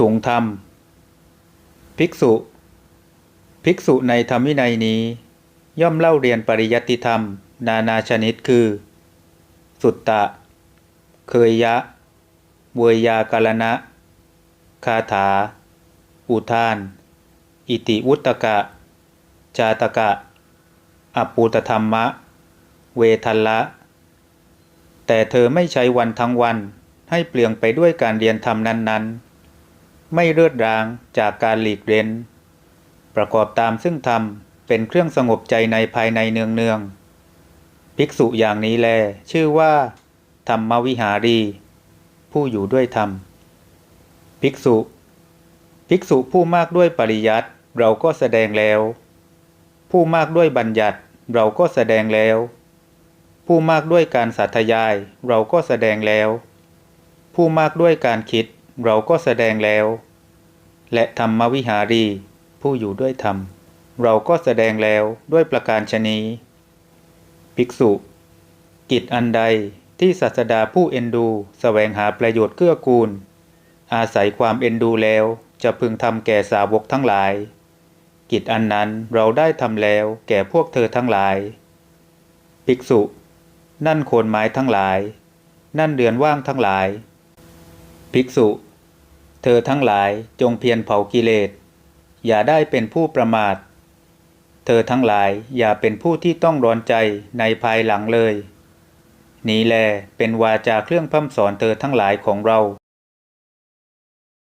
ถุงธรรม ภิกษุ ภิกษุในธรรมวินัยนี้ ย่อมเล่าเรียนปริยัติธรรม นานาชนิดคือ สุตตะ เคยยะ เวยยากาลณะ คาถา อุทาน อิติวุตกะ จาตกะ อปูตธรรมะ เวทัลละ แต่เธอไม่ใช้วันทั้งวันให้เปลืองไปด้วยการเรียนธรรมนั้นๆ ไม่เลือดรางจากการหลีกเร้นประกอบตามซึ่งธรรมเป็นเครื่องสงบใจในภายในเนืองๆภิกษุอย่างนี้แล ชื่อว่า ธรรมวิหารี ผู้อยู่ด้วยธรรม ภิกษุ ภิกษุผู้มากด้วยปริยัติเราก็แสดงแล้ว ผู้มากด้วยบัญญัติเราก็แสดงแล้ว ผู้มากด้วยการสาธยายเราก็แสดงแล้ว ผู้มากด้วยการคิด เราก็แสดงแล้ว และธรรมวิหารี ผู้อยู่ด้วยธรรม เราก็แสดงแล้วด้วยประการชนีภิกษุ กิจอันใดที่ศาสดาผู้เอ็นดูแสวงหาประโยชน์เกื้อกูล อาศัยความเอ็นดูแล้วจะพึงทำแก่สาวกทั้งหลาย กิจอันนั้นเราได้ทำแล้วแก่พวกเธอทั้งหลาย ภิกษุ นั่นโคนไม้ทั้งหลาย นั่นเดือนว่างทั้งหลาย ภิกษุ เธอทั้งหลายจงเพียรเผากิเลส อย่าได้เป็นผู้ประมาท เธอทั้งหลายอย่าเป็นผู้ที่ต้องร้อนใจในภายหลังเลย นี้แลเป็นวาจาเครื่องพร่ำสอนเธอทั้งหลายของเรา